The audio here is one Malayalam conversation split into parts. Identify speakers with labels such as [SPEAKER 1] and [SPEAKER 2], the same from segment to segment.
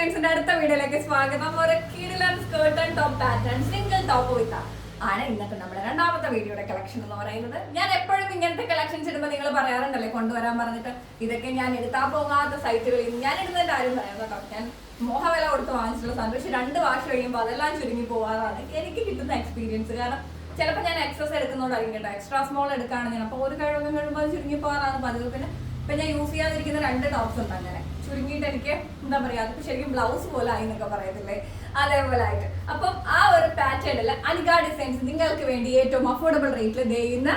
[SPEAKER 1] ഡിസൈൻസിന്റെ അടുത്ത വീഡിയോയിലേക്ക് സ്വാഗതം. ഒരു കിടിലൻ skirt and top pattern single top with ആണ് ഇന്നത്തെ നമ്മുടെ രണ്ടാമത്തെ വീഡിയോയുടെ കളക്ഷൻ എന്ന് പറയുന്നത്. ഞാൻ എപ്പോഴും ഇങ്ങനത്തെ കളക്ഷൻസ് ഇടുമ്പോൾ നിങ്ങൾ പറയാറുണ്ടല്ലേ കൊണ്ടുവരാൻ പറഞ്ഞിട്ട്? ഇതൊക്കെ ഞാൻ എടുത്താൽ പോകാത്ത സൈറ്റുകളിൽ ഞാൻ ഇടുന്നതിന്റെ കാര്യം പറയാം കേട്ടോ. ഞാൻ മോഹവില കൊടുത്ത് വാങ്ങിച്ചിട്ടുള്ള സാധനം. പക്ഷെ രണ്ട് വാഷ് കഴിയുമ്പോൾ അതെല്ലാം ചുരുങ്ങി പോകാറാണ് എനിക്ക് കിട്ടുന്ന എക്സ്പീരിയൻസ് കാരണം ചിലപ്പോൾ ഞാൻ എക്സസ് എടുക്കുന്നതുകൊണ്ടായിരിക്കും കേട്ടോ. എക്സ്ട്രാ സ്മോൾ എടുക്കുകയാണ് ഞാൻ അപ്പോൾ ഒരു കഴിവൊക്കെ കഴിയുമ്പോൾ അത് ചുരുങ്ങി പോകാറാണ് പതിവ്. പിന്നെ ഇപ്പം ഞാൻ യൂസ് ചെയ്യാതിരിക്കുന്ന രണ്ട് ടോപ്സ് ഉണ്ട് അങ്ങനെ. ചുരുങ്ങിയിട്ട് എനിക്ക് എന്താ പറയാ അതിപ്പോ ശരിക്കും ബ്ലൗസ് പോലെ ആയി എന്നൊക്കെ പറയത്തില്ലേ? അതേപോലെ ആയിട്ട് അപ്പം ആ ഒരു പാറ്റേണിൽ അനിക ഡിസൈൻസ് നിങ്ങൾക്ക് വേണ്ടി ഏറ്റവും അഫോർഡബിൾ റേറ്റിൽ ചെയ്യുന്ന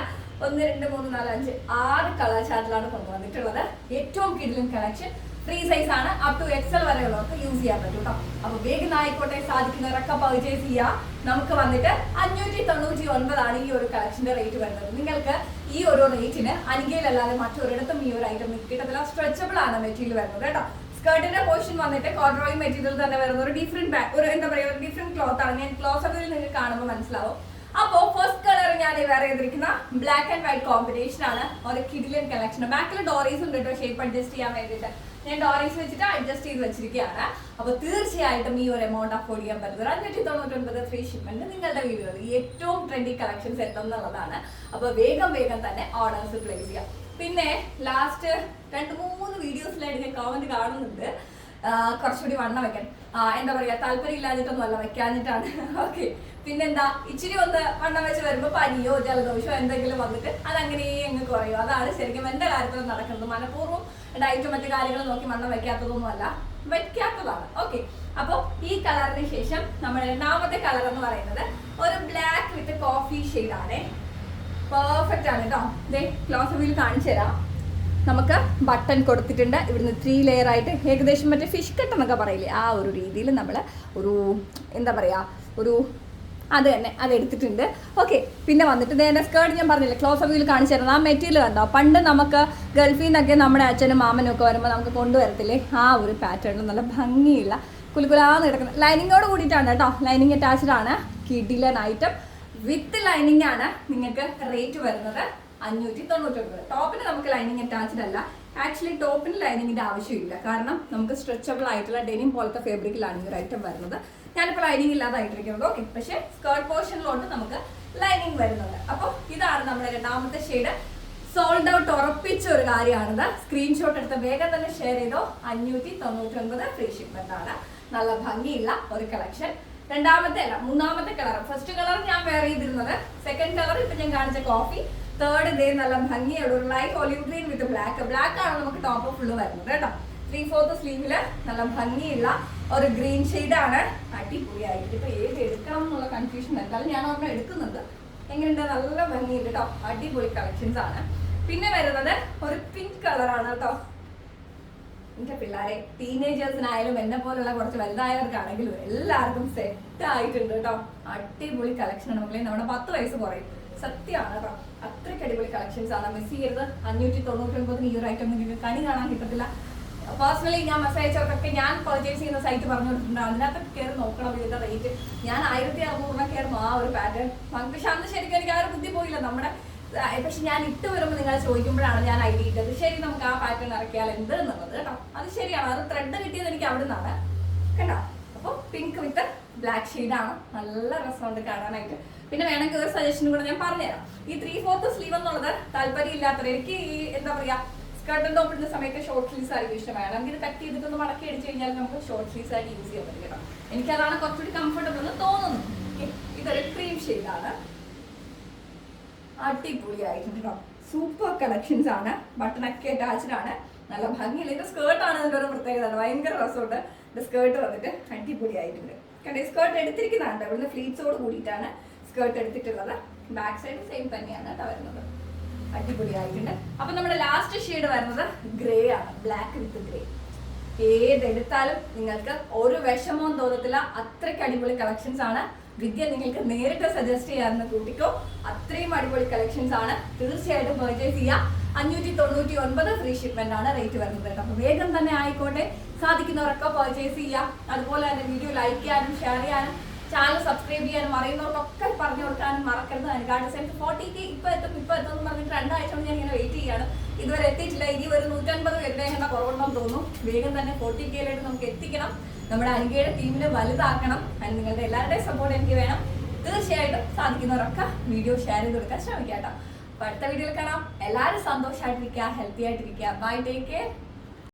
[SPEAKER 1] ഒന്ന് രണ്ട് മൂന്ന് നാല് അഞ്ച് ആറ് കളർ ചാർട്ടിലാണ് കൊണ്ടുവന്നിട്ടുള്ളത്. ഏറ്റവും കിഡിലും കളക്ഷൻ ഫ്രീ സൈസ് ആണ്. അപ് ടു എക്സൽ വരെയുള്ളവർക്ക് യൂസ് ചെയ്യാൻ പറ്റും കേട്ടോ അപ്പൊ വേഗം ആയിക്കോട്ടെ സാധിക്കുന്നവരൊക്കെ പർച്ചേസ് ചെയ്യാം. നമുക്ക് വന്നിട്ട് അഞ്ഞൂറ്റി തൊണ്ണൂറ്റി ഒൻപതാണ് ഈ ഒരു കളക്ഷന്റെ റേറ്റ് വരുന്നത്. നിങ്ങൾക്ക് ഈ ഒരു റേറ്റിന് അനികയിലല്ലാതെ മറ്റൊരിടത്തും ഈ ഒരു ഐറ്റം കിട്ടത്തില്ല. സ്ട്രെച്ചബിൾ ആണ് മെറ്റീരിയൽ വരുന്നത് കേട്ടോ. സ്കേർട്ടിന്റെ പോർഷൻ വന്നിട്ട് കോർഡ്രോയി മെറ്റീരിയൽ തന്നെ വരുന്ന ഒരു ഡിഫറെന്റ് ഒരു എന്താ പറയുക ഒരു ഡിഫറെന്റ് ക്ലോത്ത് ആണ്. ഞാൻ ക്ലോസ് അപ്പിൽ നിങ്ങൾക്ക് കാണുമ്പോൾ മനസ്സിലാവും. അപ്പോ ഫസ്റ്റ് കളർ ഞാൻ വേറെ ചെയ്തിരിക്കുന്ന ബ്ലാക്ക് ആൻഡ് വൈറ്റ് കോമ്പിനേഷൻ ആണ്. ഒരു കിഡിലൻ കളക്ഷൻ ബാക്കിൽ ഡോറീസ് ഉണ്ട് കേട്ടോ ഷേപ്പ് അഡ്ജസ്റ്റ് ചെയ്യാൻ വേണ്ടിയിട്ട്. ഞാൻ ഡോറീസ് വെച്ചിട്ട് അഡ്ജസ്റ്റ് ചെയ്ത് വെച്ചിരിക്കുകയാണ്. അപ്പൊ തീർച്ചയായിട്ടും ഈ ഒരു എമൗണ്ട് അഫോർഡ് ചെയ്യാൻ പറ്റുന്നത് അഞ്ഞൂറ്റി തൊണ്ണൂറ്റൊൻപത് ഫ്രീ ഷിപ്മെന്റ് നിങ്ങളുടെ വീഡിയോ ഏറ്റവും ട്രെൻഡി കളക്ഷൻസ് എത്തുന്നുള്ളതാണ് അപ്പൊ വേഗം വേഗം തന്നെ ഓർഡേഴ്സ് പ്ലേസ് ചെയ്യാം. പിന്നെ ലാസ്റ്റ് രണ്ട് മൂന്ന് വീഡിയോസിലായിട്ട് ഞാൻ കമന്റ് കാണുന്നുണ്ട്. കുറച്ചുകൂടി വണ്ണം വെക്കാൻ എന്താ പറയാ താല്പര്യം ഇല്ലാഞ്ഞിട്ടൊന്നും അല്ല വെക്കാഞ്ഞിട്ടാണ്. ഓക്കെ പിന്നെന്താ ഇച്ചിരി ഒന്ന് വണ്ണം വെച്ച് വരുമ്പോ പനിയോ ജലദോഷമോ എന്തെങ്കിലും വന്നിട്ട് അത് അങ്ങനെ അങ്ങ് കുറയോ. അതാണ് ശരിക്കും എന്റെ കാര്യത്തിൽ നടക്കുന്നത്. മനഃപൂർവം ഡയറ്റും മറ്റു കാര്യങ്ങളും നോക്കി വണ്ണം വെക്കാത്തതൊന്നും അല്ല വെക്കാത്തതാണ്. ഓക്കെ അപ്പോൾ ഈ കളറിന് ശേഷം നമ്മൾ രണ്ടാമത്തെ കളർ എന്ന് പറയുന്നത് ഒരു ബ്ലാക്ക് വിത്ത് കോഫി ഷെയ്ഡ് ആണ്. പെർഫെക്റ്റ് ആണ് കേട്ടോ ദേ ക്ലോസ് വീൽ കാണിച്ചു തരാം നമുക്ക് ബട്ടൺ കൊടുത്തിട്ടുണ്ട്. ഇവിടുന്ന് ത്രീ ലെയർ ആയിട്ട് ഏകദേശം മറ്റേ ഫിഷ് കട്ട് എന്നൊക്കെ പറയില്ലേ? ആ ഒരു രീതിയിൽ നമ്മൾ ഒരു എന്താ പറയുക ഒരു അത് തന്നെ അത് എടുത്തിട്ടുണ്ട്. ഓക്കെ പിന്നെ വന്നിട്ട് നേരെ സ്കേർട്ട് ഞാൻ പറഞ്ഞില്ല ക്ലോസ് ഓഫ് വ്യൂവിൽ കാണിച്ചു തരുന്നത്. ആ മെറ്റീരിയൽ കണ്ടോ? പണ്ട് നമുക്ക് ഗൾഫിൽ നിന്നൊക്കെ നമ്മുടെ അച്ഛനും മാമനും ഒക്കെ വരുമ്പോൾ നമുക്ക് കൊണ്ടുവരത്തില്ലേ? ആ ഒരു പാറ്റേൺ നല്ല ഭംഗിയുള്ള കുലുകുലാന്ന് കിടക്കുന്നത് ലൈനിങ്ങോട് കൂടിയിട്ടാണ് കേട്ടോ. ലൈനിങ് അറ്റാച്ച്ഡ് ആണ്. കിഡിലൻ ഐറ്റം വിത്ത് ലൈനിങ് ആണ് നിങ്ങൾക്ക് റേറ്റ് വരുന്നത്. അഞ്ഞൂറ്റി തൊണ്ണൂറ്റൊമ്പത് ടോപ്പിന് നമുക്ക് ലൈനിങ് അറ്റാച്ച്ഡ് അല്ല. ആക്ച്വലി ടോപ്പിന് ലൈനിങ്ങിന്റെ ആവശ്യമില്ല. കാരണം നമുക്ക് സ്ട്രെച്ചബിൾ ആയിട്ടുള്ള ഡെനിം പോലത്തെ ഫാബ്രിക്കിലാണ് ഈ ഒരു ഐറ്റം വരുന്നത്. ഞാനിപ്പോൾ ലൈനിങ് ഇല്ലാതായിട്ടിരിക്കുന്നത് ഓക്കെ പക്ഷേ സ്കേർട്ട് പോർഷനിലോട്ട് നമുക്ക് ലൈനിങ് വരുന്നത്. അപ്പോൾ ഇതാണ് നമ്മുടെ രണ്ടാമത്തെ ഷെയ്ഡ് സോൾഡ് ഔട്ട് ഉറപ്പിച്ച ഒരു കാര്യമാണിത്. സ്ക്രീൻഷോട്ട് എടുത്ത് വേഗം തന്നെ ഷെയർ ചെയ്തോ. അഞ്ഞൂറ്റി തൊണ്ണൂറ്റി ഒൻപത് ഫ്രീ ഷിപ്മെന്റ് ആണ്. നല്ല ഭംഗിയുള്ള ഒരു കളക്ഷൻ രണ്ടാമത്തെ അല്ല മൂന്നാമത്തെ കളർ ഫസ്റ്റ് കളർ ഞാൻ വെയർ ചെയ്തിരുന്നത്. സെക്കൻഡ് കളർ ഇപ്പൊ ഞാൻ കാണിച്ച കോഫി തേർഡ് ഇതേ നല്ല ഭംഗിയുള്ള ഒരു light olive green with black black ആണ് നമുക്ക് ടോപ്പ് ഫുള്ള് വരുന്നത് കേട്ടോ. ത്രീ ഫോർത്ത് സ്ലീവിൽ നല്ല ഭംഗിയുള്ള ഒരു ഗ്രീൻ ആണ്. അടിപൊളിയായിട്ട്. ഇപ്പൊ ഏത് എടുക്കണം എന്നുള്ള കൺഫ്യൂഷൻ എന്തായാലും ഞാൻ ഓർമ്മ എടുക്കുന്നത് എങ്ങനെയുണ്ട്? നല്ല ഭംഗിയുണ്ട് കേട്ടോ. അടിപൊളി കളക്ഷൻസ് ആണ്. പിന്നെ വരുന്നത് ഒരു പിങ്ക് കളറാണ് കേട്ടോ. എന്റെ പിള്ളേരെ ടീനേജേഴ്സിനായാലും എന്നെ പോലുള്ള കുറച്ച് വലുതായവർക്കാണെങ്കിലും എല്ലാവർക്കും സെറ്റ് ആയിട്ടുണ്ട് കേട്ടോ. അടിപൊളി കളക്ഷൻ ആണ്. മക്കളെ നമ്മുടെ പത്ത് വയസ്സ് കുറയും. സത്യമാണ്. അത്രയ്ക്ക് അടിപൊളി കളക്ഷൻസ് ആണ്. മിസ് ചെയ്യരുത്. അഞ്ഞൂറ്റി തൊണ്ണൂറ്റി ഒൻപതിന് ഈ ഒരു ഐറ്റം നിങ്ങൾക്ക് കണി കാണാൻ കിട്ടത്തില്ല. പേഴ്സണലി ഞാൻ മെസ്സേജ് അയച്ചവർക്കൊക്കെ ഞാൻ പർച്ചേസ് ചെയ്യുന്ന സൈറ്റ് പറഞ്ഞു കൊടുത്തിട്ടുണ്ട് അതിനകത്ത് കയറി നോക്കണം ഇതിന്റെ റേറ്റ് ഞാൻ ആയിരത്തി അറുന്നൂറിനെ കയറുന്നു ആ ഒരു പാറ്റേൺ പക്ഷെ അന്ന് ശരിക്കും എനിക്ക് ആ ഒരു ബുദ്ധി പോയില്ല. നമ്മുടെ പക്ഷെ ഞാൻ ഇട്ട് വരുമ്പോൾ നിങ്ങൾ ചോദിക്കുമ്പോഴാണ് ഞാൻ ഐഡിയ ഇട്ടത്. ശരി നമുക്ക് ആ പാറ്റേൺ ഇറക്കിയാൽ എന്ത് എന്നുള്ളത് കേട്ടോ. അത് ശരിയാണ്. അത് ത്രെഡ് കിട്ടിയത് എനിക്ക് അവിടെ നിന്നാണ് കേട്ടോ? അപ്പോൾ പിങ്ക് വിത്ത് ബ്ലാക്ക് ആണ്. നല്ല രസമുണ്ട് കാണാനായിട്ട്. പിന്നെ വേണമെങ്കിൽ ഒരു സജഷൻ കൂടെ ഞാൻ പറഞ്ഞുതരാം. ഈ ത്രീ ഫോർത്ത് സ്ലീവ് എന്നുള്ളത് താല്പര്യം ഇല്ലാത്തവർ എനിക്ക് ഈ എന്താ പറയുക സ്കർട്ടും ടോപ്പ് ഇടുന്ന സമയത്ത് ഷോർട്ട് സ്ലീവ്സ് ആയിരിക്കും ഇഷ്ടം. വേണമെങ്കിൽ ഇത് കട്ട് ചെയ്തിട്ടൊന്ന് മടക്കി അടിച്ചു കഴിഞ്ഞാൽ നമുക്ക് ഷോർട്ട് സ്ലീവ്സ് ആയിട്ട് യൂസ് ചെയ്യാൻ പറ്റും കേട്ടോ. എനിക്കതാണ് കുറച്ചുകൂടി കംഫർട്ടബിൾ എന്ന് തോന്നുന്നു. ഇതൊരു ക്രീം ഷെയ്ഡാണ് അടിപൊളിയായിട്ടുണ്ട് കേട്ടോ. സൂപ്പർ കളക്ഷൻസ് ആണ്. ബട്ടണൊക്കെ അറ്റാച്ച്ഡ് ആണ്. നല്ല ഭംഗിയില്ല ഇത് ആണ് ഇതിന്റെ ഒരു പ്രത്യേകത. ഭയങ്കര രസമുണ്ട്. ഇത് സ്കേർട്ട് വന്നിട്ട് അടിപൊളിയായിട്ടുണ്ട്. കണ്ടേ സ്കേർട്ട് എടുത്തിരിക്കുന്നതാണ് ഇവിടുന്ന് ഫ്ലീറ്റ്സോട് കൂടിയിട്ടാണ് സ്കേർട്ട് എടുത്തിട്ടുള്ളത്. ബാക്ക് സൈഡ് സെയിം തന്നെയാണ് കേട്ടോ വരുന്നത്. അടിപൊളിയായിട്ടുണ്ട്. അപ്പൊ നമ്മുടെ ലാസ്റ്റ് ഷെയ്ഡ് വരുന്നത് ഗ്രേ ആണ്. ബ്ലാക്ക് വിത്ത് ഗ്രേ ഏതെടുത്താലും നിങ്ങൾക്ക് ഒരു വിഷമവും തോന്നത്തില്ല. അത്രയ്ക്ക് അടിപൊളി കളക്ഷൻസ് ആണ്. വിദ്യ നിങ്ങൾക്ക് നേരിട്ട് സജസ്റ്റ് ചെയ്യാമെന്ന് കൂട്ടിക്കോ. അത്രയും അടിപൊളി കളക്ഷൻസ് ആണ്. തീർച്ചയായിട്ടും പെർച്ചേസ് ചെയ്യാം. അഞ്ഞൂറ്റി തൊണ്ണൂറ്റി ഒൻപത് ഫ്രീ ഷിപ്മെന്റ് ആണ് റേറ്റ് വരുന്നത് അപ്പൊ വേഗം തന്നെ ആയിക്കോട്ടെ. സാധിക്കുന്നവരൊക്കെ പർച്ചേസ് ചെയ്യാം അതുപോലെ തന്നെ വീഡിയോ ലൈക്ക് ചെയ്യാനും ഷെയർ ചെയ്യാനും ചാനൽ സബ്സ്ക്രൈബ് ചെയ്യാനും അറിയുന്നവർക്കൊക്കെ പറഞ്ഞു കൊടുക്കാനും മറക്കരുത്. അനുഗാഡ് സെൻസ് ഫോർട്ടി കെ ഇപ്പൊ എത്തും ഇപ്പൊ എത്തും എന്ന് പറഞ്ഞിട്ട് രണ്ടാഴ്ച കൊണ്ട് ഞാൻ ഇങ്ങനെ വെയിറ്റ് ചെയ്യാണ് ഇതുവരെ എത്തിയിട്ടില്ല. ഇനി ഒരു നൂറ്റൻപത് പേരുടെ എന്ന കുറവുണ്ടെന്ന് തോന്നുന്നു. വേഗം തന്നെ ഫോർട്ടി കെയിലേക്ക് നമുക്ക് എത്തിക്കണം. നമ്മുടെ അനുഗയുടെ ടീമിനെ വലുതാക്കണം. അതിന് നിങ്ങളുടെ എല്ലാവരുടെയും സപ്പോർട്ട് എനിക്ക് വേണം. തീർച്ചയായിട്ടും സാധിക്കുന്നവരൊക്കെ വീഡിയോ ഷെയർ ചെയ്ത് കൊടുക്കാൻ ശ്രമിക്കാം കേട്ടോ. അടുത്ത വീഡിയോയിൽ കാണാം എല്ലാവരും സന്തോഷമായിട്ടിരിക്കുക ഹെൽത്തി ആയിട്ടിരിക്കുക ബൈ ടേക്ക് കെയർ